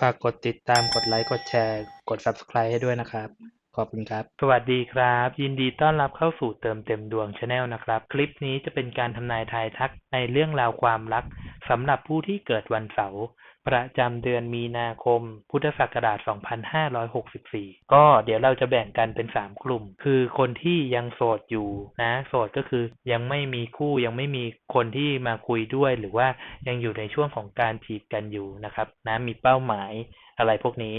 ฝากกดติดตามกดไลค์กดแชร์ กด Subscribe ให้ด้วยนะครับ ขอบคุณครับ สวัสดีครับ ยินดีต้อนรับเข้าสู่เติมเต็มดวงชาแนลนะครับ คลิปนี้จะเป็นการทำนายทายทักในเรื่องราวความรักสำหรับผู้ที่เกิดวันเสาร์ ประจำเดือนมีนาคม พุทธศักราช 2564 ก็เดี๋ยวเราจะแบ่งกันเป็น 3 กลุ่ม คือคนที่ยังโสดอยู่นะ โสดก็คือยังไม่มีคู่ยังไม่มีคนที่มาคุยด้วย หรือว่ายังอยู่ในช่วงของการจีบกันอยู่นะครับนะมีเป้าหมาย อะไรพวกนี้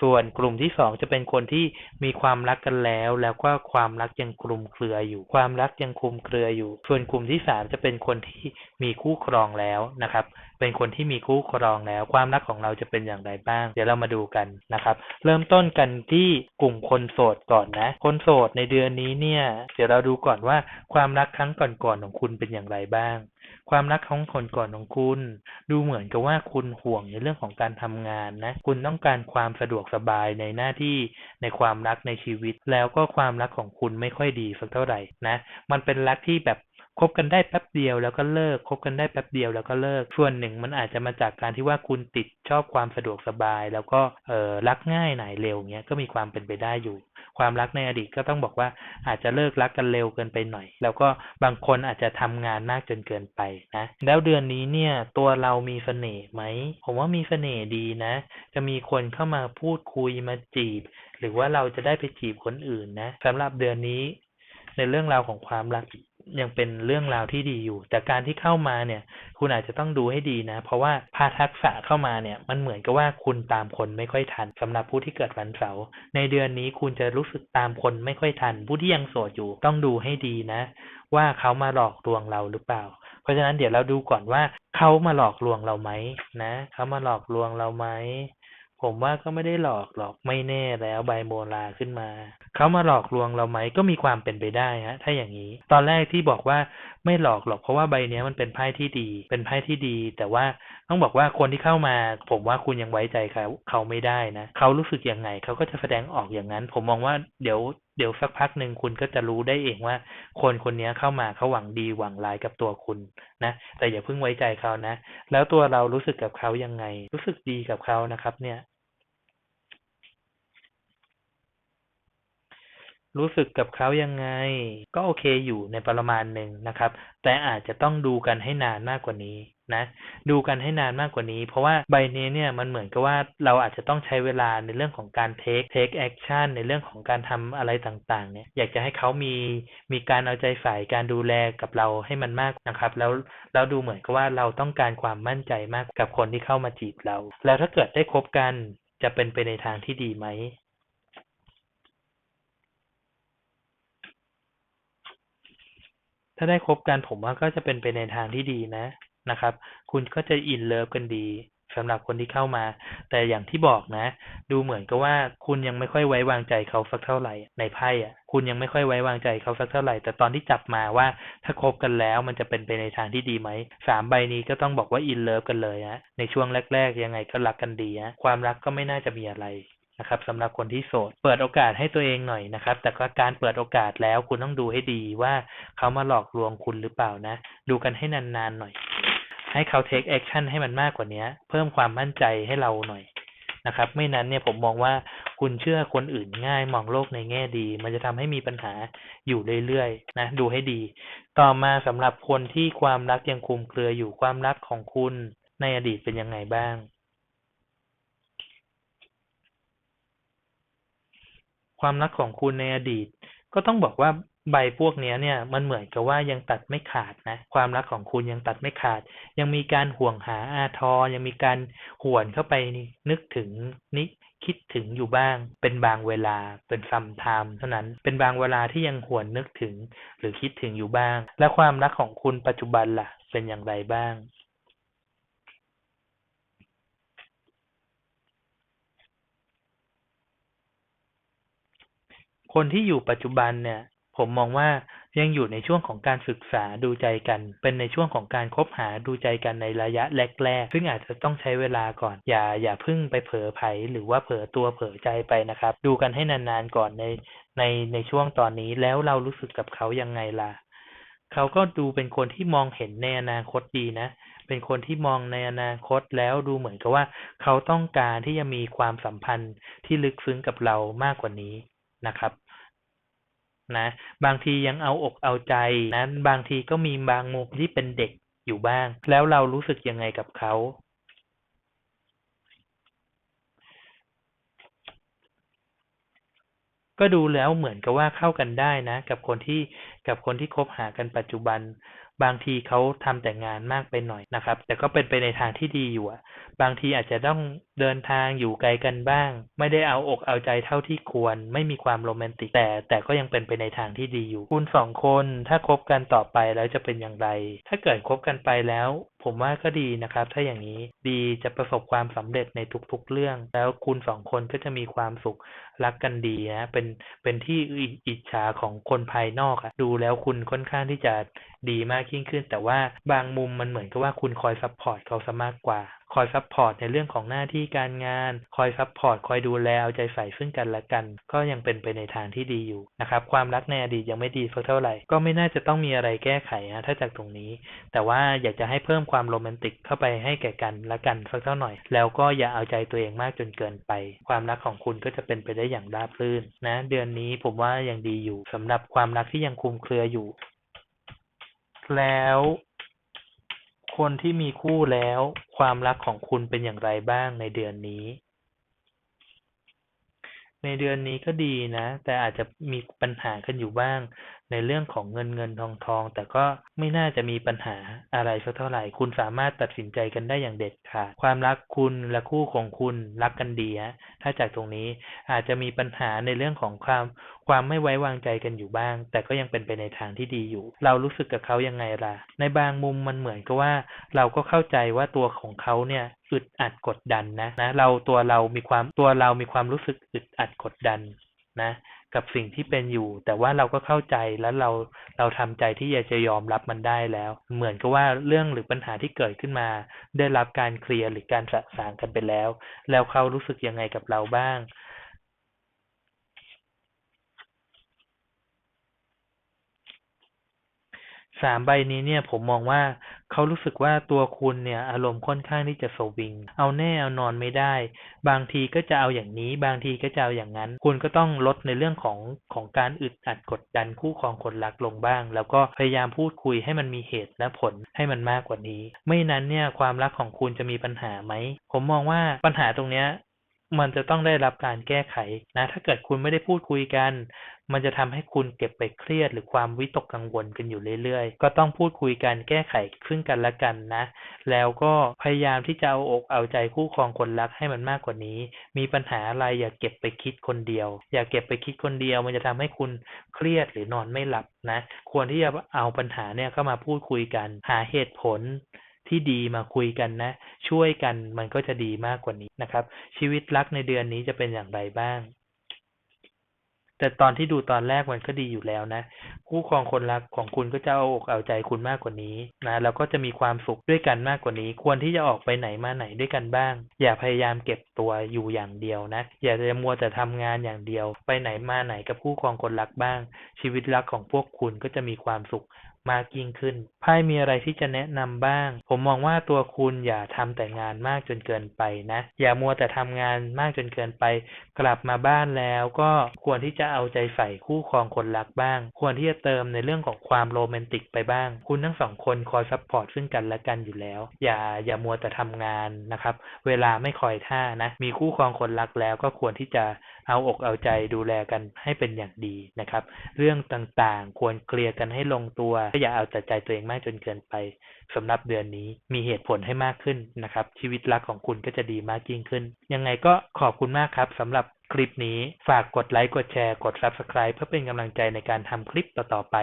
ส่วนกลุ่มที่สองจะเป็นคนที่มีความรักกันแล้ว แล้วก็ความรักยังคลุมเครืออยู่ ความรักยังคลุมเครืออยู่ ส่วนกลุ่มที่สามจะเป็นคนที่มีคู่ครองแล้วนะครับ เป็นคนที่มีคู่ครองแล้ว ความรักของเราจะเป็นอย่างไรบ้าง เดี๋ยวเรามาดูกันนะครับ เริ่มต้นกันที่กลุ่มคนโสดก่อนนะ คนโสดในเดือนนี้เนี่ย เดี๋ยวเราดูก่อนว่าความรักครั้งก่อนๆของคุณเป็นอย่างไรบ้าง ความรักของคนก่อนของคุณ ดูเหมือนกับว่าคุณห่วงในเรื่องของการทำงานนะ คุณต้องการความสะดวกสบายในหน้าที่ในความรักในชีวิต แล้วก็ความรักของคุณไม่ค่อยดีสักเท่าไหร่นะ มันเป็นรักที่แบบคบกันได้แป๊บเดียวแล้วก็เลิกคบกันได้แป๊บเดียวแล้วก็เลิก ส่วนหนึ่งมันอาจจะมาจากการที่ว่าคุณติดชอบความสะดวกสบาย แล้วก็เออรักง่ายหน่ายเร็วเงี้ยก็มีความเป็นไปได้อยู่ ความรักในอดีตก็ต้องบอกว่าอาจจะเลิกรักกันเร็วเกินไปหน่อย แล้วก็บางคนอาจจะทำงานมากจนเกินไปนะแล้วเดือนนี้เนี่ยตัวเรามีเสน่ห์ไหมผมว่ามีเสน่ห์ดีนะ จะมีคนเข้ามาพูดคุยมาจีบ หรือว่าเราจะได้ไปจีบคนอื่นนะสำหรับเดือนนี้ในเรื่องราวของความรัก ยังเป็นเรื่องราวที่ดีอยู่ แต่การที่เข้ามาเนี่ย คุณอาจจะต้องดูให้ดีนะ เพราะว่าพาทักษะเข้ามาเนี่ย มันเหมือนกับว่าคุณตามคนไม่ค่อยทันสำหรับผู้ที่เกิดวันเสาร์ในเดือนนี้คุณจะรู้สึกตามคนไม่ค่อยทัน ผู้ที่ยังโสดอยู่ต้องดูให้ดีนะ ว่าเขามาหลอกลวงเราหรือเปล่า เพราะฉะนั้นเดี๋ยวเราดูก่อนว่าเขามาหลอกลวงเราไหมนะเขามาหลอกลวงเราไหม ผมว่าก็ไม่ได้หลอกหรอกไม่แน่แล้วใบโมลาขึ้นมา เขามาหลอกลวงเราไหมก็มีความเป็นไปได้ฮะถ้าอย่างนี้ ตอนแรกที่บอกว่าไม่หลอกหรอกเพราะว่าใบเนี้ยมันเป็นไพ่ที่ดี เป็นไพ่ที่ดี แต่ว่าต้องบอกว่าคนที่เข้ามา ผมว่าคุณยังไว้ใจเขาเขาไม่ได้นะเขารู้สึกยังไงเขาก็จะแสดงออกอย่างนั้น ผมมองว่าเดี๋ยวเดี๋ยวสักพักหนึ่งคุณก็จะรู้ได้เองว่า คนคนนี้เข้ามาเขาหวังดีหวังร้ายกับตัวคุณนะแต่อย่าเพิ่งไว้ใจเขานะ แล้วตัวเรารู้สึกกับเขายังไง รู้สึกดีกับเขานะครับเนี่ย รู้สึกกับเขายังไง ก็โอเคอยู่ในประมาณหนึ่งนะครับ แต่อาจจะต้องดูกันให้นานมากกว่านี้นะดูกันให้นานมากกว่านี้ เพราะว่าใบนี้เนี่ยมันเหมือนกับว่าเราอาจจะต้องใช้เวลาในเรื่องของการ take take action ในเรื่องของการทำอะไรต่างๆเนี่ยอยากจะให้เขามีมีการเอาใจใส่การดูแลกับเราให้มันมากนะครับ แล้วแล้วดูเหมือนกับว่าเราต้องการความมั่นใจมากกับคนที่เข้ามาจีบเรา แล้วถ้าเกิดได้คบกันจะเป็นไปในทางที่ดีไหม ถ้าได้คบกันผมว่าก็จะเป็นไปในทางที่ดีนะนะครับ คุณก็จะอินเลิฟกันดีสำหรับคนที่เข้ามา แต่อย่างที่บอกนะ ดูเหมือนกับว่าคุณยังไม่ค่อยไว้วางใจเขาสักเท่าไหร่ในไพ่อะ คุณยังไม่ค่อยไว้วางใจเขาสักเท่าไหร่ แต่ตอนที่จับมาว่าถ้าคบกันแล้วมันจะเป็นไปในทางที่ดีไหมสามใบนี้ก็ต้องบอกว่าอินเลิฟกันเลยฮะในช่วงแรก ๆ ยังไงก็รักกันดีฮะความรักก็ไม่น่าจะมีอะไร นะครับสำหรับคนที่โสด เปิดโอกาสให้ตัวเองหน่อยนะครับ แต่ก็การเปิดโอกาสแล้วคุณต้องดูให้ดีว่าเขามาหลอกลวงคุณหรือเปล่านะ ดูกันให้นานๆหน่อย ให้เขา take action ให้มันมากกว่านี้เพิ่มความมั่นใจให้เราหน่อยนะครับ ไม่นั้นเนี่ยผมมองว่าคุณเชื่อคนอื่นง่ายมองโลกในแง่ดี มันจะทำให้มีปัญหาอยู่เรื่อยๆนะดูให้ดี ต่อมาสำหรับคนที่ความรักยังคลุมเครืออยู่ความรักของคุณในอดีตเป็นยังไงบ้าง ความรักของคุณในอดีต ก็ต้องบอกว่าใบพวกนี้เนี่ยมันเหมือนกับว่ายังตัดไม่ขาดนะความรักของคุณยังตัดไม่ขาด ยังมีการห่วงหาอาทรยังมีการหวนเข้าไปนึกถึงนิคิดถึงอยู่บ้าง เป็นบางเวลาเป็นซัมไทม์เท่านั้นเป็นบางเวลาที่ยังหวนนึกถึง หรือคิดถึงอยู่บ้าง และความรักของคุณปัจจุบันล่ะ เป็นอย่างไรบ้าง คนที่อยู่ปัจจุบันเนี่ย ผมมองว่ายังอยู่ในช่วงของการศึกษาดูใจกัน เป็นในช่วงของการคบหาดูใจกันในระยะแรกๆ ซึ่งอาจจะต้องใช้เวลาก่อน อย่าอย่าพึ่งไปเผลอไผหรือว่าเผลอตัวเผลอใจไปนะครับ ดูกันให้นานๆก่อนในในในช่วงตอนนี้แล้วเรารู้สึกกับเขายังไงล่ะเขาก็ดูเป็นคนที่มองเห็นในอนาคตดีนะ เป็นคนที่มองในอนาคตแล้วดูเหมือนกับว่า เขาต้องการที่จะมีความสัมพันธ์ที่ลึกซึ้งกับเรามากกว่านี้นะครับ นะ บางทียังเอาอกเอาใจนะบางทีก็มีบางมุมที่เป็นเด็กอยู่บ้าง แล้วเรารู้สึกยังไงกับเขาก็ดูแล้วเหมือนกับว่าเข้ากันได้นะ กับคนที่กับคนที่คบหากันปัจจุบัน บางทีเขาทำแต่งานมากไปหน่อยนะครับ แต่ก็เป็นไปในทางที่ดีอยู่อะบางทีอาจจะต้องเดินทางอยู่ไกลกันบ้าง ไม่ได้เอาอกเอาใจเท่าที่ควร ไม่มีความโรแมนติก แต่แต่ก็ยังเป็นไปในทางที่ดีอยู่ คุณสองคนถ้าคบกันต่อไปแล้วจะเป็นอย่างไร ถ้าเกิดคบกันไปแล้ว ผมว่าก็ดีนะครับ ถ้าอย่างนี้ดีจะประสบความสำเร็จในทุกๆเรื่อง แล้วคุณสองคนก็จะมีความสุขรักกันดีนะเป็นเป็นที่อิจฉาของคนภายนอกอะดูแล้วคุณค่อนข้างที่จะดีมากยิ่งขึ้น แต่ว่าบางมุมมันเหมือนกับว่าคุณคอยซัพพอร์ตเขาซะมากกว่า คอยซัพพอร์ตในเรื่องของหน้าที่การงาน คอยซัพพอร์ตคอยดูแลเอาใจใส่ซึ่งกันและกัน ก็ยังเป็นไปในทางที่ดีอยู่นะครับความรักในอดีตยังไม่ดีสักเท่าไหร่ ก็ไม่น่าจะต้องมีอะไรแก้ไขนะถ้าจากตรงนี้ แต่ว่าอยากจะให้เพิ่มความโรแมนติกเข้าไปให้แก่กันและกันสักเท่าหน่อย แล้วก็อย่าเอาใจตัวเองมากจนเกินไป ความรักของคุณก็จะเป็นไปได้อย่างราบรื่นนะ เดือนนี้ผมว่ายังดีอยู่สำหรับความรักที่ยังคุมเครืออยู่ แล้ว คนที่มีคู่แล้วความรักของคุณเป็นอย่างไรบ้างในเดือนนี้ ในเดือนนี้ก็ดีนะ แต่อาจจะมีปัญหากันอยู่บ้างในเรื่องของเงินเงินทองทอง แต่ก็ไม่น่าจะมีปัญหาอะไรสักเท่าไหร่ คุณสามารถตัดสินใจกันได้อย่างเด็ดขาดความรักคุณและคู่ของคุณรักกันดีฮะถ้าจากตรงนี้อาจจะมีปัญหาในเรื่องของความความไม่ไว้วางใจกันอยู่บ้าง แต่ก็ยังเป็นไปในทางที่ดีอยู่ เรารู้สึกกับเขายังไงล่ะ ในบางมุมมันเหมือนกับว่า เราก็เข้าใจว่าตัวของเขาเนี่ยอึดอัดกดดันนะนะ เราตัวเรามีความตัวเรามีความรู้สึกอึดอัดกดดัน นะ กับสิ่งที่เป็นอยู่ แต่ว่าเราก็เข้าใจแล้วเราเราทำใจที่อยากจะยอมรับมันได้แล้ว เหมือนกับว่าเรื่องหรือปัญหาที่เกิดขึ้นมา ได้รับการเคลียร์หรือการสะสางกันไปแล้ว แล้วเขารู้สึกยังไงกับเราบ้างสามใบนี้เนี่ยผมมองว่า เขารู้สึกว่าตัวคุณเนี่ย อารมณ์ค่อนข้างที่จะสวิง เอาแน่เอานอนไม่ได้ บางทีก็จะเอาอย่างนี้ บางทีก็จะเอาอย่างนั้น คุณก็ต้องลดในเรื่องของของการอึดอัดกดดันคู่ครองคนรักลงบ้าง แล้วก็พยายามพูดคุยให้มันมีเหตุและผลให้มันมากกว่านี้ ไม่นั้นเนี่ยความรักของคุณจะมีปัญหาไหม ผมมองว่าปัญหาตรงเนี้ย มันจะต้องได้รับการแก้ไขนะ ถ้าเกิดคุณไม่ได้พูดคุยกัน มันจะทำให้คุณเก็บไปเครียด หรือความวิตกกังวลกันอยู่เรื่อยๆ ก็ต้องพูดคุยกันแก้ไขซึ่งกันและกันนะ แล้วก็พยายามที่จะเอาอกเอาใจคู่ครองคนรักให้มันมากกว่านี้ มีปัญหาอะไรอย่าเก็บไปคิดคนเดียว อย่าเก็บไปคิดคนเดียว มันจะทำให้คุณเครียดหรือนอนไม่หลับนะ ควรที่จะเอาปัญหาเนี่ยเข้ามาพูดคุยกัน หาเหตุผล ที่ดีมาคุยกันนะ ช่วยกันมันก็จะดีมากกว่านี้นะครับ ชีวิตรักในเดือนนี้จะเป็นอย่างไรบ้าง แต่ตอนที่ดูตอนแรกมันก็ดีอยู่แล้วนะ คู่ครองคนรักของคุณก็จะเอาอกเอาใจคุณมากกว่านี้นะแล้วก็จะมีความสุขด้วยกันมากกว่านี้ ควรที่จะออกไปไหนมาไหนด้วยกันบ้าง อย่าพยายามเก็บตัวอยู่อย่างเดียวนะ อย่าจะมัวแต่ทำงานอย่างเดียว ไปไหนมาไหนกับคู่ครองคนรักบ้าง ชีวิตรักของพวกคุณก็จะมีความสุข มากยิ่งขึ้น ไพ่มีอะไรที่จะแนะนำบ้าง ผมมองว่าตัวคุณอย่าทำแต่งานมากจนเกินไปนะ อย่ามัวแต่ทำงานมากจนเกินไป กลับมาบ้านแล้วก็ควรที่จะเอาใจใส่คู่ครองคนรักบ้าง ควรที่จะเติมในเรื่องของความโรแมนติกไปบ้าง คุณทั้งสองคนคอยซัพพอร์ตซึ่งกันและกันอยู่แล้ว อย่าอย่ามัวแต่ทำงานนะครับ เวลาไม่คอยท่านะ มีคู่ครองคนรักแล้วก็ควรที่จะ เอาอกเอาใจดูแลกันให้เป็นอย่างดีนะครับ เรื่องต่างๆ ควรเคลียร์กันให้ลงตัวอย่าเอาแต่ใจตัวเองมากจนเกินไปสำหรับเดือนนี้มีเหตุผลให้มากขึ้นนะครับ ชีวิตรักของคุณก็จะดีมากยิ่งขึ้น ยังไงก็ขอบคุณมากครับสำหรับคลิปนี้ฝากกดไลค์กดแชร์กด Subscribe เพื่อเป็นกำลังใจในการทำคลิปต่อๆไป